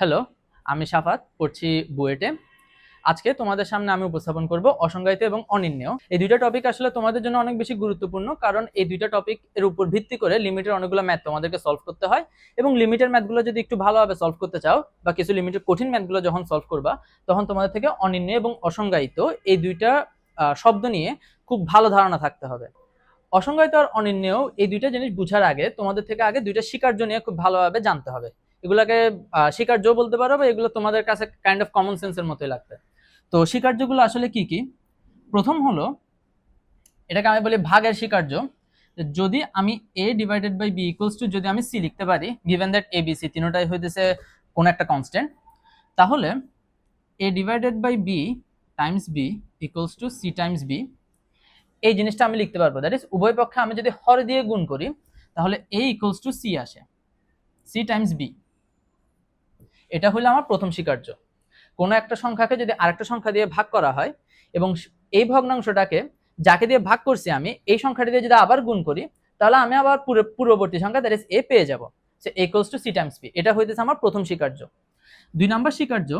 Hello, আমি সাফাত, পড়ছি বুয়েটে। আজকে তোমাদের সামনে আমি উপস্থাপন করব অসংজ্ঞায়িত এবং অনির্ণেয় এই দুইটা টপিক আসলে তোমাদের জন্য অনেক বেশি গুরুত্বপূর্ণ, কারণ এই দুইটা টপিক এর উপর ভিত্তি করে লিমিটের অনেকগুলো ম্যাথ তোমাদেরকে সলভ করতে হয় এবং লিমিটের ম্যাথগুলো যদি একটু ভালোভাবে সলভ করতে চাও বা কিছু লিমিটের কঠিন ম্যাথগুলো যখন সলভ করবা, তখন তোমাদের থেকে অনির্ণেয় এবং অসংজ্ঞায়িত এই দুইটা শব্দ নিয়ে খুব ভালো ধারণা থাকতে হবে। অসংজ্ঞায়িত আর অনির্ণেয় এই দুইটা জিনিস বুঝার আগে তোমাদের থেকে আগে দুইটা স্বীকার্য নিয়ে খুব ভালোভাবে জানতে হবে। এগুলাকে স্বীকার্য বলতে পারো বা এগুলো তোমাদের কাছে কাইন্ড অফ কমন সেন্সের মতোই লাগবে। তো স্বীকার্যগুলো আসলে কি কি? প্রথম হলো, এটাকে আমি বলি ভাগের স্বীকার্য যদি আমি A divided by B equals to যদি আমি সি লিখতে পারি given that A B C তিনোটাই হইতেছে কোন একটা কনস্ট্যান্ট তাহলে A divided by B times B equals to C times B এই জিনিসটা আমি লিখতে পারব। দ্যাট ইজ উভয় পক্ষে আমি যদি হর দিয়ে গুণ করি, তাহলে এ ইকুয়ালস টু সি আসে। সি টাইমস বি এটা হলো আমার প্রথম স্বীকার্য। কোনো একটা সংখ্যাকে যদি আরেকটা সংখ্যা দিয়ে ভাগ করা হয় এবং এই ভগ্নাংশটাকে যাকে দিয়ে ভাগ করছি আমি, এই সংখ্যাটি দিয়ে যদি আবার গুণ করি, তাহলে আমি আবার পূর্ববর্তী সংখ্যা দ্যাট ইজ এ পেয়ে যাব। সে equals to C times B এটা হইতেছে আমার প্রথম স্বীকার্য। দুই নম্বর স্বীকার্য,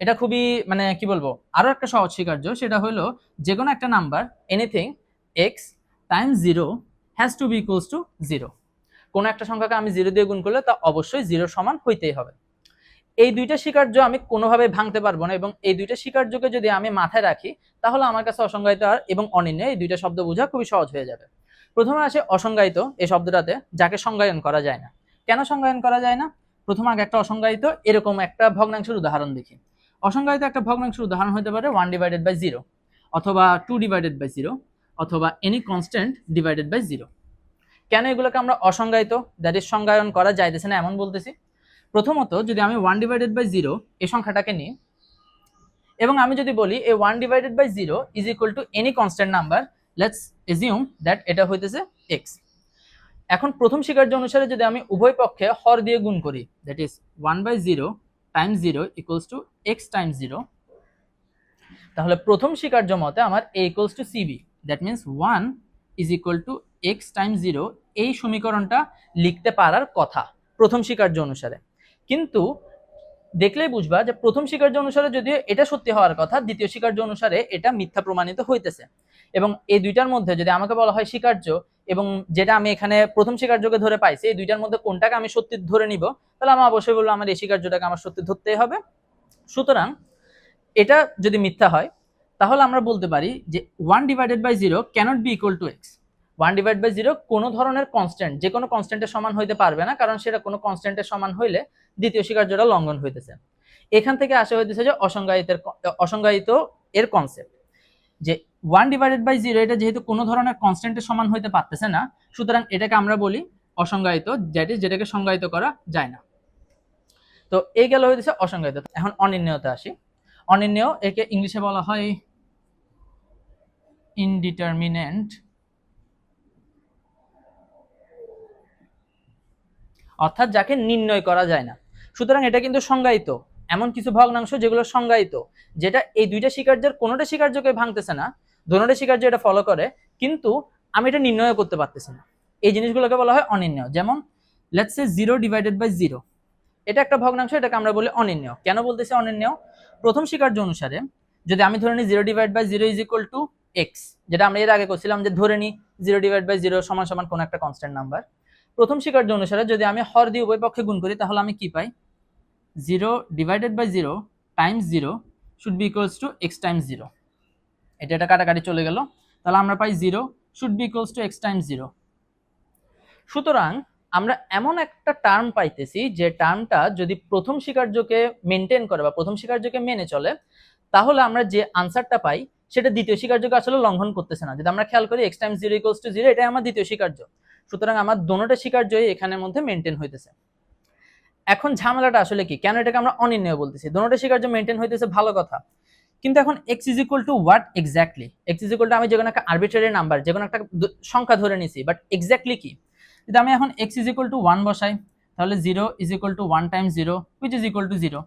এটা খুবই মানে কি বলব আরও একটা সহজ স্বীকার্য, সেটা হলো যে কোনো একটা number anything X times zero has to be equals to zero কোনো একটা সংখ্যাকে আমি জিরো দিয়ে গুণ করলে তা অবশ্যই জিরো সমান হইতেই হবে। এই দুইটা স্বীকার্য আমি কোনোভাবে ভাঙতে পারব না এবং এই দুইটা স্বীকার্যকে যদি আমি মাথায় রাখি, তাহলে আমার কাছে অসংজ্ঞায়িত আর এবং অনির্ণয় এই দুইটা শব্দ বোঝা খুবই সহজ হয়ে যাবে। প্রথমে আসে অসংজ্ঞায়িত, এই শব্দটাতে যাকে সংজ্ঞায়ন করা যায় না। কেন সংজ্ঞায়ন করা যায় না? প্রথম আগে একটা অসংজ্ঞায়িত, এরকম একটা ভগ্নাংশের উদাহরণ দেখি। অসংজ্ঞায়িত একটা ভগ্নাংশের উদাহরণ হতে পারে ওয়ান ডিভাইডেড বাই জিরো অথবা টু ডিভাইডেড বাই জিরো অথবা any constant divided by zero কেন এগুলোকে আমরা অসংজ্ঞায়িত দ্যাট ইজ সংজ্ঞায়ন করা যাইতেছে না এমন বলতেছি? প্রথমত যদি আমি ওয়ান ডিভাইডেড বাই জিরো এই সংখ্যাটাকে নিই, এবং আমি যদি বলি এই one divided by zero is equal to any constant number let's assume that এটা হইতেছে এক্স এখন প্রথম স্বীকার্য অনুসারে যদি আমি উভয় পক্ষে হর দিয়ে গুণ করি that is one by zero times zero equals to X times zero তাহলে প্রথম স্বীকার্য মতে আমার A equals to CB that means one is equal to X times zero এই সমীকরণটা লিখতে পারার কথা, প্রথম স্বীকার্য অনুসারে। কিন্তু দেখলেই বুঝবা যে প্রথম স্বীকার্য অনুসারে যদিও এটা সত্যি হওয়ার কথা, দ্বিতীয় স্বীকার্য অনুসারে এটা মিথ্যা প্রমাণিত হইতেছে। এবং এই দুইটার মধ্যে যদি আমাকে বলা হয় স্বীকার্য এবং যেটা আমি এখানে প্রথম স্বীকার্যকে ধরে পাইছি, এই দুইটার মধ্যে কোনটাকে আমি সত্যি ধরে নিব, তাহলে আমি অবশ্যই বলব আমার এই স্বীকার্যটাকে আমার সত্যি ধরতেই হবে। সুতরাং এটা যদি মিথ্যা হয়, তাহলে আমরা বলতে পারি যে one divided by zero can't be equal to X one divide by zero কোনো ধরনের কনস্ট্যান্ট যে কোনো কনস্ট্যান্টের সমান হইতে পারবে না, কারণ সেটা কোনো কনস্ট্যান্টের সমান হইলে দ্বিতীয় স্বীকার্যটা লঙ্ঘন হইতেছে। এখান থেকে আসা হইতেছে যে অসংজ্ঞায়িতের অসংজ্ঞায়িত এর কনসেপ্ট যে ওয়ান ডিভাইডেড বাই জিরো এটা যেহেতু কোনো ধরনের কনস্ট্যান্টের সমান হইতে পারতেছে না, সুতরাং এটাকে আমরা বলি অসংজ্ঞায়িত দ্যাট ইজ যেটাকে সংজ্ঞায়িত করা যায় না। তো এই গেল হইতেছে অসংজ্ঞায়িত। এখন অনির্ণয়তে আসি। অনির্ণয় একে ইংলিশে বলা হয় ইনডিটারমিনেন্ট অর্থাৎ যাকে নির্ণয় করা যায় না। সুতরাং এটা কিন্তু সংজ্ঞায়িত। এমন কিছু ভগ্নাংশ যেগুলো সংজ্ঞায়িত, যেটা এই দুইটা স্বীকার্যের কোনোটা স্বীকার্যকে ভাঙতেছে না, দোনোটা স্বীকার্য এটা ফলো করে, কিন্তু আমি এটা নির্ণয় করতে পারতেছি না। এই জিনিসগুলোকে বলা হয় অনির্ণয়। যেমন let's say zero divided by zero এটা একটা ভগ্নাংশ, এটাকে আমরা বলি অনির্ণয়। কেন বলতেছি অনির্ণয়? প্রথম স্বীকার্য অনুসারে যদি আমি ধরে নিই zero divide by zero is equal to X যেটা আমরা এর আগে করছিলাম যে ধরে নিই জিরো ডিভাইড বাই জিরো সমান সমান কোন একটা কনস্ট্যান্ট নাম্বার প্রথম স্বীকার্য অনুসারে যদি আমি হর দিয়ে উভয় পক্ষে গুণ করি, তাহলে আমি কি পাই? Zero divided by zero times zero should be equals to X times zero এটা এটা কাটাকাটি চলে গেল। তাহলে আমরা পাই zero should be equals to X times zero সুতরাং আমরা এমন একটা টার্ম পাইতেছি যে টার্মটা যদি প্রথম স্বীকার্যকে মেনটেন করে বা প্রথম স্বীকার্যকে মেনে চলে, তাহলে আমরা যে আনসারটা পাই, সেটা দ্বিতীয় স্বীকার্যকে আসলে লঙ্ঘন করতেছে না। যদি আমরা খেয়াল করি X times zero equals to zero এটাই আমার দ্বিতীয় স্বীকার্য সুতরাং আমার দোনোটা স্বীকার্যই এখানের মধ্যে মেনটেন হইতেছে। এখন ঝামেলাটা আসলে কি? কেন এটাকে আমরা অনির্ণয় বলতেছি? দোনোটা স্বীকার্য মেনটেন হইতেছে ভালো কথা। কিন্তু এখন X is equal to what exactly X is equal to আমি যে কোনো একটা আরবিট্রারি নাম্বার যে কোনো একটা সংখ্যা ধরে নিছি বাট এক্স্যাক্টলি কি? যদি আমি এখন X is equal to one বসাই, তাহলে zero is equal to one time zero which is equal to zero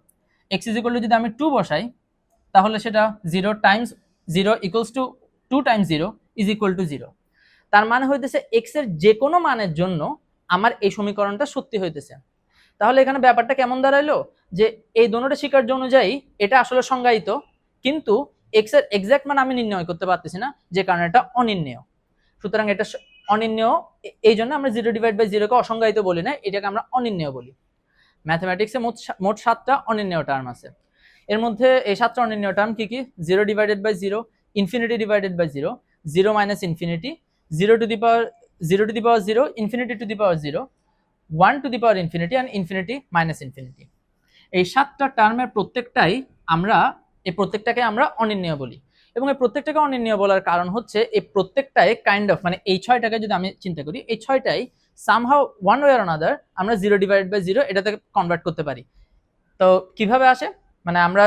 X is equal to যদি আমি টু বসাই, তাহলে সেটা zero times zero equals to two times zero is equal to zero তার মানে হইতেছে এক্সের যে কোনো মানের জন্য আমার এই সমীকরণটা সত্যি হইতেছে। তাহলে এখানে ব্যাপারটা কেমন দাঁড়াইলো? যে এই দোনোটা স্বীকার্য অনুযায়ী এটা আসলে সংজ্ঞায়িত, কিন্তু এক্সের এক্সাক্ট মান আমি নির্ণয় করতে পারতেছি না, যে কারণে এটা অনির্ণেয়। সুতরাং এটা অনির্ণেয়, এই জন্য আমরা জিরো ডিভাইড বাই জিরোকে অসংজ্ঞায়িত বলি না, এটাকে আমরা অনির্ণেয় বলি। ম্যাথমেটিক্সে মোট মোট সাতটা অনির্ণেয় টার্ম আছে। এর মধ্যে এই সাতটা অনির্ণেয় টার্ম কি কি? Zero divided by zero infinity divided by zero zero minus infinity zero to the power zero to the power zero infinity to the power zero one to the power infinity and infinity minus infinity এই সাতটা টার্মের প্রত্যেকটাই আমরা, এই প্রত্যেকটাকে আমরা অনির্ণেয় বলি। এবং এই প্রত্যেকটাকে অনির্ণেয় বলার কারণ হচ্ছে, এই প্রত্যেকটাই কাইন্ড অফ মানে এই ছয়টাকে যদি আমি চিন্তা করি, এই ছয়টাই সামহাও ওয়ান ওয়ে আর আমরা জিরো ডিভাইড বাই জিরো এটাতে কনভার্ট করতে পারি। তো কীভাবে আসে? মানে আমরা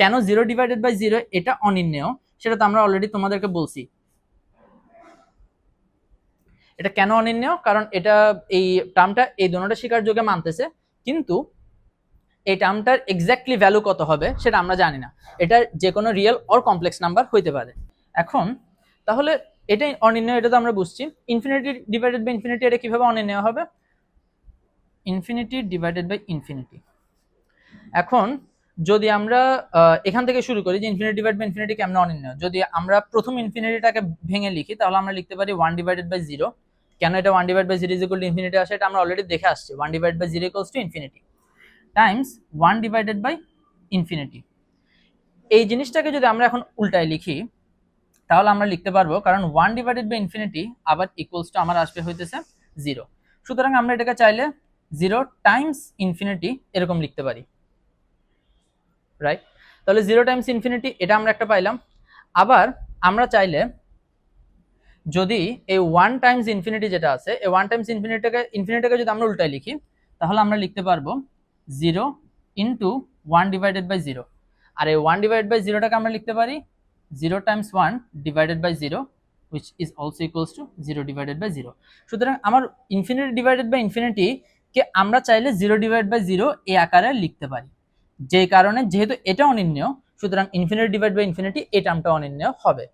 কেন জিরো ডিভাইডেড বাই জিরো এটা অনির্ণেয়? সেটা তো আমরা অলরেডি তোমাদেরকে বলছি। এটা কেন অনির্ণেয় কারণ এটা এই টার্মটা এই দোনোটা স্বীকারযোগ্য মানতেছে। কিন্তু এই টার্মটার এক্স্যাক্টলি ভ্যালু কত হবে সেটা আমরা জানি না। এটা যে কোনো রিয়েল অর কমপ্লেক্স নাম্বার হইতে পারে। এখন তাহলে এটাই অনির্ণয় এটা তো আমরা বুঝছি। ইনফিনিটি ডিভাইডেড বাই ইনফিনিটি এটা কীভাবে অনির্ণয় হবে? ইনফিনিটি ডিভাইডেড বাই ইনফিনিটি এখন যদি আমরা এখান থেকে শুরু করি যে ইনফিনিটি ডিভাইড বাই ইনফিনিটি কেমন অনির্ণয়? যদি আমরা প্রথম ইনফিনিটিটাকে ভেঙে লিখি, তাহলে আমরা লিখতে পারি ওয়ান ডিভাইডেড বাই জিরো কেন এটা one divide by zero is equal to infinity আসে? এটা আমরা অলরেডি দেখে আসছি। One divide by zero equals to infinity times one divided by infinity এই জিনিসটাকে যদি আমরা এখন উল্টায় লিখি, তাহলে আমরা লিখতে পারব, কারণ ওয়ান ডিভাইডেড বাই ইনফিনিটি আবার ইকুয়ালস টু আমার আসবে হইতেছে জিরো সুতরাং আমরা এটাকে চাইলে জিরো টাইমস ইনফিনিটি এরকম লিখতে পারি। রাইট তাহলে জিরো টাইমস ইনফিনিটি এটা আমরা একটা পাইলাম। আবার আমরা চাইলে যদি এই ওয়ান টাইমস ইনফিনিটি যেটা আছে, এই ওয়ান টাইমস ইনফিনিটিকে ইনফিনিটিকে যদি আমরা উল্টায় লিখি, তাহলে আমরা লিখতে পারব zero into one divided by zero আর এই ওয়ান ডিভাইড বাই জিরোটাকে আমরা লিখতে পারি zero times one divided by zero which is also equals to zero divided by zero সুতরাং আমার ইনফিনিটি ডিভাইডেড বাই ইনফিনিটি কে আমরা চাইলে জিরো ডিভাইড বাই জিরো এই আকারে লিখতে পারি। যে কারণে যেহেতু এটা অনির্ণেয়, সুতরাং ইনফিনিটি ডিভাইড বাই ইনফিনিটি এই টার্মটা অনির্ণেয় হবে।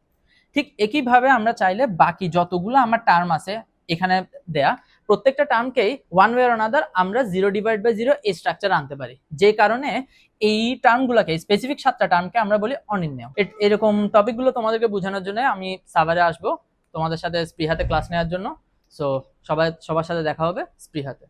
ঠিক একইভাবে আমরা চাইলে বাকি যতগুলো আমার টার্ম আছে এখানে দেয়া, প্রত্যেকটা টার্মকেই ওয়ান ওয়ে অনাদার আমরা জিরো ডিভাইড বাই জিরো এই স্ট্রাকচার আনতে পারি। যে কারণে এই টার্মগুলোকে স্পেসিফিক সাতটা টার্মকে আমরা বলি অনির্ণেয়। এ- এরকম টপিকগুলো তোমাদেরকে বোঝানোর জন্য আমি সাভারে আসব। তোমাদের সাথে স্পৃহাতে ক্লাস নেওয়ার জন্য। সো সবাই, সবার সাথে দেখা হবে স্পৃহাতে।